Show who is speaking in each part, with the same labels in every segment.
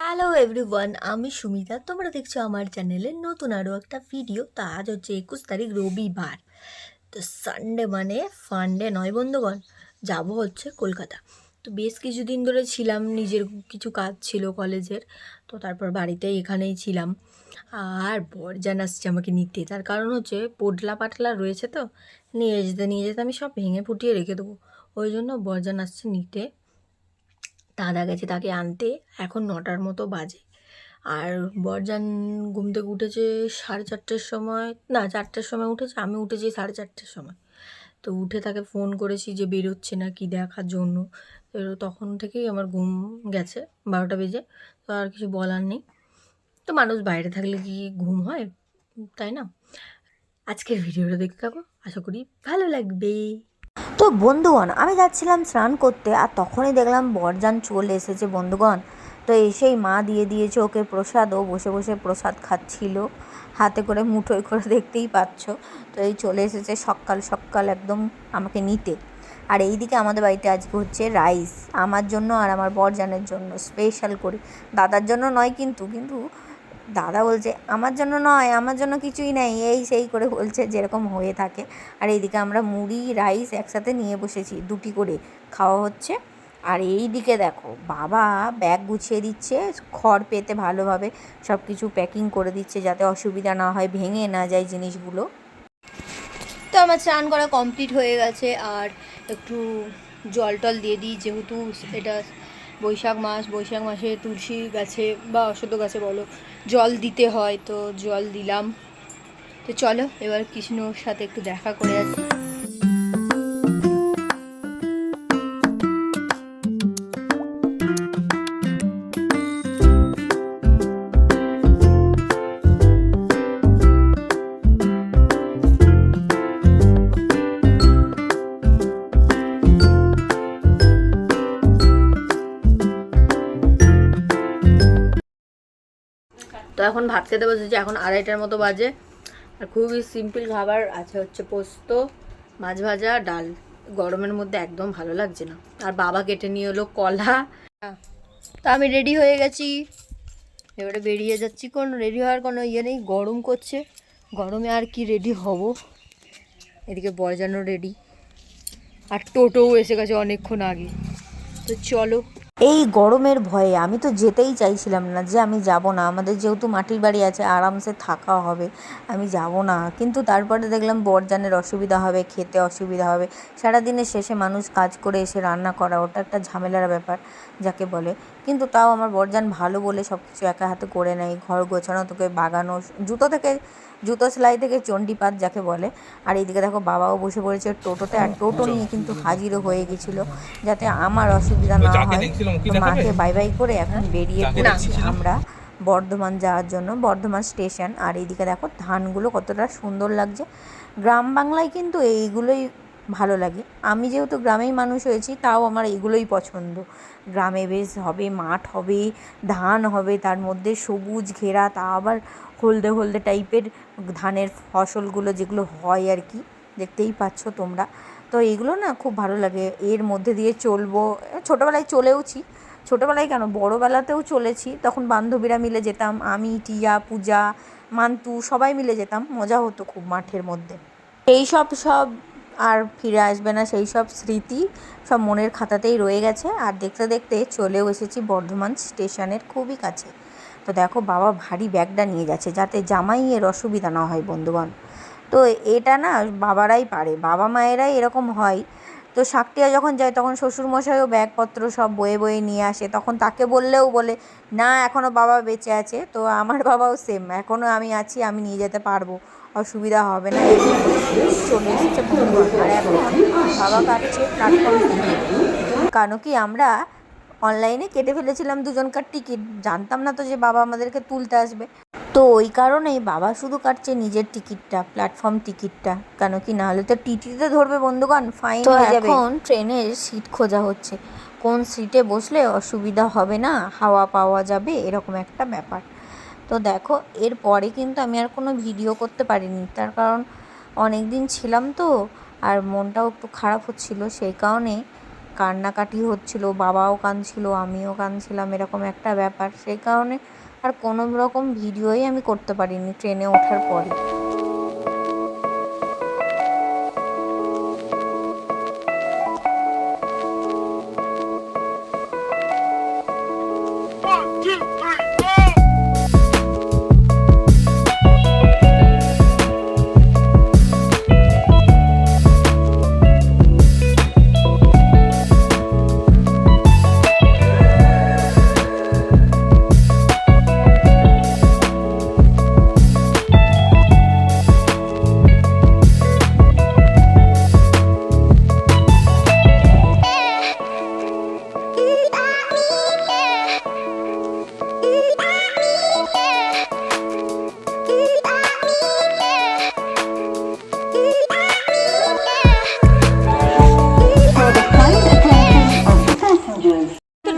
Speaker 1: Hello everyone আমি সুমিতা। তোমরা দেখছ আমার চ্যানেলে নতুন আরও একটা ভিডিও তা আজ হচ্ছে একুশ তারিখ, রবিবার। তো সানডে মানে ফান্ডে নয় বন্ধুগণ, যাব হচ্ছে কলকাতা। তো বেশ কিছুদিন ধরে ছিলাম, নিজের কিছু কাজ ছিল কলেজের। তো তারপর বাড়িতে এখানেই ছিলাম। আর বরজান আসছে আমাকে নিতে। তার কারণ হচ্ছে পোটলা পাটলা রয়েছে তো, নিয়ে যেতে নিয়ে যেতে আমি সব ভেঙে ফুটিয়ে রেখে দেবো। ওই জন্য বরজান আসছে নিতে। দাদা গেছে তাকে আনতে এখন নটার মতো বাজে। আর বরজান ঘুম থেকে উঠেছে সাড়ে চারটের সময়। না, চারটের সময় উঠেছে, আমি উঠেছি সাড়ে চারটের সময়। তো উঠে তাকে ফোন করেছি যে বেরোচ্ছে না কি দেখার জন্য। তখন থেকেই আমার ঘুম গেছে বারোটা বেজে, তো আর কিছু বলার নেই। তো মানুষ বাইরে থাকলে কি ঘুম হয়? তাই না? আজকের ভিডিওটা দেখতে থাকো। আশা করি ভালো লাগবে।
Speaker 2: তো বন্ধুগণ, আমি যাচ্ছিলাম স্নান করতে আর তখনই দেখলাম বরজান চলে এসেছে বন্ধুগণ। তো এসেই মা দিয়ে দিয়েছে ওকে প্রসাদ, ও বসে বসে প্রসাদ খাচ্ছিল। হাতে করে মুঠোয় করে দেখতেই পাচ্ছ। তো এই চলে এসেছে সকাল সকাল একদম আমাকে নিতে। আর এইদিকে আমাদের বাড়িতে আজকে হচ্ছে রাইস। আমার জন্য আর আমার বরজানের জন্য স্পেশাল করে। দাদার জন্য নয় কিন্তু কিন্তু দাদা বলছে, আমার জন্য নয়, আমার জন্য কিছুই নেই। এই সেই করে বলছে, যেরকম হয়ে থাকে। আর এইদিকে আমরা মুড়ি, রাইস একসাথে নিয়ে বসেছি, দুটি করে। খাওয়া হচ্ছে। আর এই দিকে দেখো, বাবা ব্যাগ গুছিয়ে দিচ্ছে, খড় পেতে ভালোভাবে সব কিছু প্যাকিং করে দিচ্ছে যাতে অসুবিধা না হয়, ভেঙে না যায় জিনিসগুলো।
Speaker 1: তো আমার স্নান করা কমপ্লিট হয়ে গেছে, আর একটু জল টল দিয়ে দিই, যেহেতু এটা বৈশাখ মাস, বৈশাখ মাসে তুলসী গাছে বা অশ্বত গাছে বলো, জল দিতে হয়, তো জল দিলাম। তো চলো, এবার কৃষ্ণর সাথে একটু দেখা করে আসি। ভাত খেতে বসেছি এখন আড়াইটার মতো বাজে। আর খুবই সিম্পল খাবার আছে হচ্ছে পোস্ত, মাছ ভাজা, ডাল। গরমের মধ্যে একদম ভালো লাগছে না। আর বাবা কেটে নিয়ে এলো কলা। তা আমি রেডি হয়ে গেছি। এবারে বেরিয়ে যাচ্ছি। কোন রেডি হওয়ার কোনো ইয়ে নেই। গরম করছে। গরমে আর কি রেডি হব? এদিকে বরজানো রেডি আর টোটোও এসে গেছে অনেকক্ষণ আগে। তো চলো
Speaker 2: এই গরমের ভয়ে আমি তো যেতেই চাইছিলাম না যে আমি যাব না। আমাদের যেহেতু মাটির বাড়ি আছে আরামসে থাকা হবে আমি যাব না। কিন্তু তারপরে দেখলাম বরজানের অসুবিধা হবে খেতে অসুবিধা হবে। সারাদিনের শেষে মানুষ কাজ করে এসে রান্না করা ওটা একটা ঝামেলার ব্যাপার যাকে বলে। কিন্তু তাও আমার বরজান ভালো বলে সব কিছু একা হাতে করে নেয় ঘর গোছানো তোকে বাগানো জুতো থেকে জুতো সেলাই থেকে চণ্ডীপাত যাকে বলে। আর এইদিকে দেখো বাবাও বসে পড়েছে টোটোতে আর টোটো নিয়ে কিন্তু হাজিরও হয়ে গেছিল যাতে আমার অসুবিধা না হয়। মাকে বাই বাই করে এখন বেরিয়ে পড়েছি আমরা বর্ধমান যাওয়ার জন্য বর্ধমান স্টেশন আর এইদিকে দেখো ধানগুলো কতটা সুন্দর লাগছে। গ্রাম বাংলায় কিন্তু এইগুলোই ভালো লাগে। আমি যেহেতু গ্রামেই মানুষ হয়েছি তাও আমার এগুলোই পছন্দ। গ্রামে বেশ হবে মাঠ হবে ধান হবে তার মধ্যে সবুজ ঘেরা তা আবার হলদে হলদে টাইপের ধানের ফসলগুলো যেগুলো হয় আর কি। দেখতেই পাচ্ছ তোমরা। তো এইগুলো না খুব ভালো লাগে। এর মধ্যে দিয়ে চলবো। ছোটোবেলায় চলেওছি। ছোটোবেলায় কেন? বড়োবেলাতেও চলেছি। তখন বান্ধবীরা মিলে যেতাম। আমি, টিয়া, পূজা মান্তু সবাই মিলে যেতাম। মজা হতো খুব মাঠের মধ্যে। এই সব সব আর ফিরে আসবে না। সেই সব স্মৃতি সব মনের খাতাতেই রয়ে গেছে। আর দেখতে দেখতে চলেও এসেছি বর্ধমান স্টেশনের খুবই কাছে। তো দেখো বাবা ভারী ব্যাগটা নিয়ে যাচ্ছে যাতে জামাইয়ের অসুবিধা না হয় বন্ধুগণ। তো এটা না বাবারাই পারে, বাবা মায়েরাই এরকম হয়। তো শাকটিয়া যখন যায় তখন শ্বশুরমশাইও ব্যাগপত্র সব বয়ে বয়ে নিয়ে আসে, তখন তাকে বললেও বলে, না এখনও বাবা বেঁচে আছে। তো আমার বাবাও সেম এখনও আমি আছি, আমি নিয়ে যেতে পারব, অসুবিধা হবে না। চলে এসেছে আর এখন বাবা কাটছে প্ল্যাটফর্ম কেন কি আমরা অনলাইনে কেটে ফেলেছিলাম দুজনকার টিকিট জানতাম না তো যে বাবা আমাদেরকে তুলতে আসবে। তো ওই কারণেই বাবা শুধু কাটছে নিজের টিকিটটা প্ল্যাটফর্ম টিকিটটা। কেন কি নাহলে তো টিটিতে ধরবে বন্ধুগণ ফাইন হয়ে যাবে। এখন ট্রেনের সিট খোঁজা হচ্ছে। কোন সিটে বসলে অসুবিধা হবে না? হাওয়া পাওয়া যাবে এরকম একটা ব্যাপার। তো দেখো এরপরে কিন্তু আমি আর কোনো ভিডিও করতে পারিনি। তার কারণ অনেক দিন ছিলাম তো আর মনটাও একটু খারাপ হচ্ছিল। সেই কারণে কান্নাকাটি হচ্ছিল বাবাও কাঁদছিল আমিও কাঁদছিলাম এরকম একটা ব্যাপার। সেই কারণে আর কোনো রকম ভিডিওই আমি করতে পারিনি ট্রেনে ওঠার পরে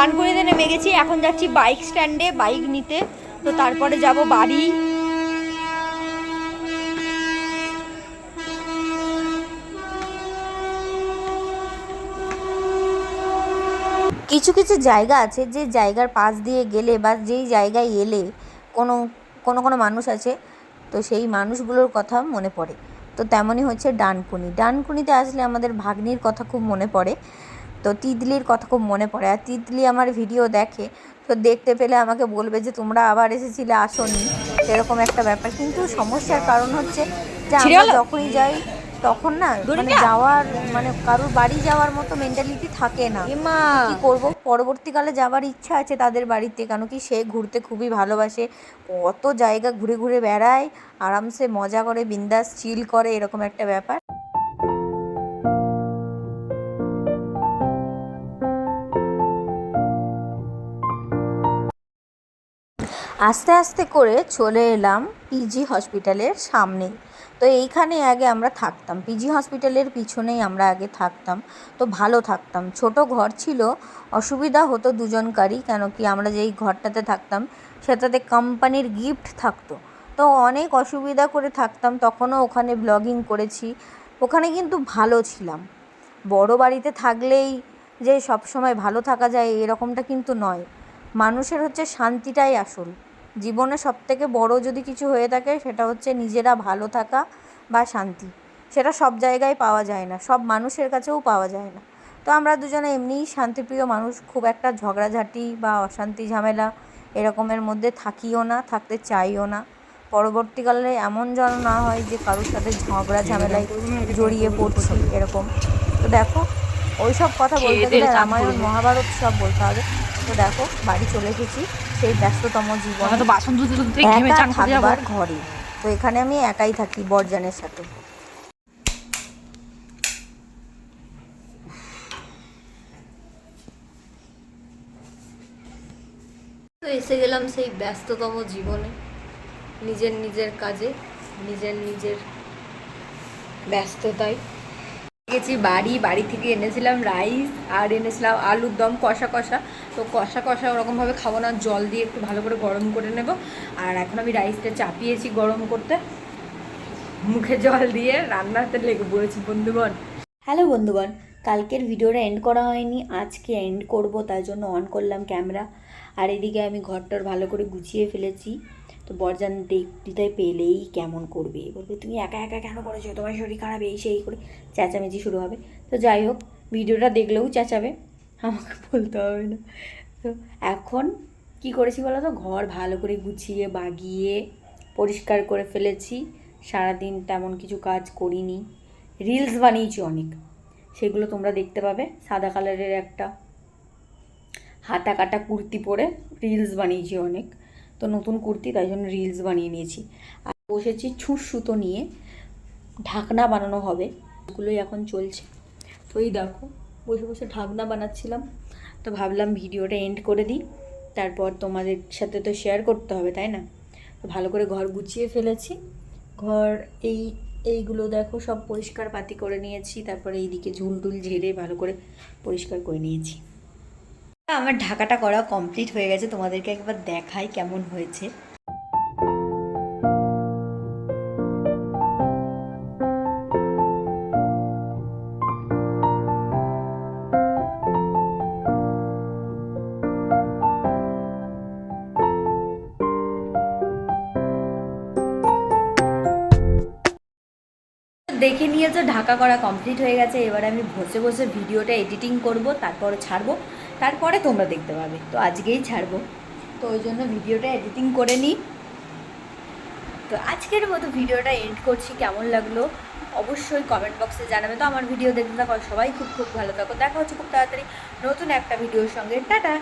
Speaker 1: তো ডানকুনিতে নেমে গেছি। এখন যাচ্ছি বাইক স্ট্যান্ডে বাইক নিতে। তো তারপরে যাব বাড়ি।
Speaker 2: কিছু কিছু জায়গা আছে যে জায়গার পাশ দিয়ে গেলে বা যেই জায়গায় এলে কোনো কোনো কোনো মানুষ আছে, তো সেই মানুষগুলোর কথা মনে পড়ে। তো তেমনই হচ্ছে ডানকুনি। ডানকুনিতে আসলে আমাদের ভাগ্নির কথা খুব মনে পড়ে। তো তিতলির কথা খুব মনে পড়ে। আর তিতলি আমার ভিডিও দেখে তো দেখতে পেলে আমাকে বলবে যে তোমরা আবার এসেছিলে আসনি। এরকম একটা ব্যাপার। কিন্তু সমস্যার কারণ হচ্ছে যে আমরা যখনই যাই তখন না মানে যাওয়ার মানে কারোর বাড়ি যাওয়ার মতো মেন্টালিটি থাকে না। কি করব? পরবর্তীকালে যাওয়ার ইচ্ছা আছে তাদের বাড়িতে কেন কি সে ঘুরতে খুবই ভালোবাসে। কত জায়গা ঘুরে ঘুরে বেড়ায় আরামসে মজা করে বিন্দাস চিল করে এরকম একটা ব্যাপার। আস্তে আস্তে করে চলে এলাম পিজি হসপিটালের সামনে তো এইখানে আগে আমরা থাকতাম। পিজি হসপিটালের পিছনেই আমরা আগে থাকতাম। তো ভালো থাকতাম। ছোট ঘর ছিল। অসুবিধা হতো দুজনকারই কেন কি আমরা যেই ঘরটাতে থাকতাম, সেটাতে কোম্পানির গিফট থাকতো। তো অনেক অসুবিধা করে থাকতাম। তখনও ওখানে ব্লগিং করেছি। ওখানে কিন্তু ভালো ছিলাম। বড় বাড়িতে থাকলেই যে সব সময় ভালো থাকা যায়, এরকমটা কিন্তু নয়। মানুষের হচ্ছে শান্তিটাই আসল। জীবনে সবথেকে বড় যদি কিছু হয়ে থাকে সেটা হচ্ছে নিজেরা ভালো থাকা বা শান্তি। সেটা সব জায়গায় পাওয়া যায় না সব মানুষের কাছেও পাওয়া যায় না। তো আমরা দুজনে এমনিই শান্তিপ্রিয় মানুষ খুব একটা ঝগড়াঝাটি বা অশান্তি ঝামেলা এরকমের মধ্যে থাকিও না থাকতে চাইও না। পরবর্তীকালে এমন যেন না হয় যে কারোর সাথে ঝগড়া ঝামেলায় জড়িয়ে পড়ছি এরকম। তো দেখো ওই সব কথা বলতে গেলে রামায়ণ মহাভারত সব বলতে হবে। তো দেখো বাড়ি চলে এসেছি। সেই ব্যস্ততম জীবন।
Speaker 1: তো বাসন ধুতে ধুতে ঘেমে চান
Speaker 2: থাকবার ঘরে। তো এখানে আমি একাই থাকি বরজানের সাথে।
Speaker 1: তো এসে গেলাম সেই ব্যস্ততম জীবনে। নিজের নিজের কাজে নিজের নিজের ব্যস্ততায়। গেছি বাড়ি বাড়ি থেকে এনেছিলাম রাইস আর এনেছিলাম আলুর দম কষা কষা। তো কষা কষা ওরকমভাবে খাব না, জল দিয়ে একটু ভালো করে গরম করে নেব। আর এখন আমি রাইসটা চাপিয়েছি গরম করতে। মুখে জল দিয়ে রান্নাতে লেগে পড়েছি, বন্ধুগণ। হ্যালো বন্ধুগণ, কালকের ভিডিওটা এন্ড করা হয়নি, আজকে এন্ড করব, তার জন্য অন করলাম ক্যামেরা আর এদিকে আমি ঘরটার ভালো করে গুছিয়ে ফেলেছি। তো বরজান দেখতে পেলেই কেমন করবে? বলবে, তুমি একা একা কেন করেছ? তোমার শরীর খারাপ, এই সেই করে চেঁচামেচি শুরু হবে। তো যাই হোক, ভিডিওটা দেখলেও চেঁচাবে, আমাকে বলতে হবে না। তো এখন কি করেছি বলো তো? ঘর ভালো করে গুছিয়ে, বাগিয়ে, পরিষ্কার করে ফেলেছি। সারাদিন তেমন কিছু কাজ করিনি। রিলস বানিয়েছি অনেক। সেগুলো তোমরা দেখতে পাবে। সাদা কালারের একটা হাতা কাটা কুর্তি পরে রিলস বানিয়েছি অনেক। তো নতুন কুর্তি, তাই জন্য রিলস বানিয়ে নিয়েছি। আর বসেছি ছুঁচ সুতো নিয়ে, ঢাকনা বানানো হবে, এগুলোই এখন চলছে। তো এই দেখো, বসে বসে ঢাকনা বানাচ্ছিলাম, তো ভাবলাম ভিডিওটা এন্ড করে দিই, তারপর তোমাদের সাথে তো শেয়ার করতে হবে, তাই না? তো ভালো করে ঘর গুছিয়ে ফেলেছি, ঘর এই, এইগুলো দেখো সব পরিষ্কার পাতি করে নিয়েছি, তারপরে এইদিকে ঝুল টুল ঝেড়ে ভালো করে পরিষ্কার করে নিয়েছি। আমার ঢাকাটা করা কমপ্লিট হয়ে গেছে, তোমাদেরকে একবার দেখাই কেমন হয়েছে।
Speaker 2: দেখে নিয়েছো, ঢাকা করা কমপ্লিট হয়ে গেছে, এবার আমি বসে বসে ভিডিওটা এডিটিং করব, তারপর ছাড়বো। তারপরে তোমরা দেখতে পাবে। তো আজকেই ছাড়বো। তো ওই জন্য ভিডিওটা এডিটিং করে নিই। তো আজকের মতো ভিডিওটা এন্ড করছি। কেমন লাগল? অবশ্যই কমেন্ট বক্সে জানাবে। তো আমার ভিডিও দেখতে থাকো সবাই খুব খুব ভালো থাকো। দেখা হচ্ছে খুব তাড়াতাড়ি নতুন একটা ভিডিওর সঙ্গে। টাটা!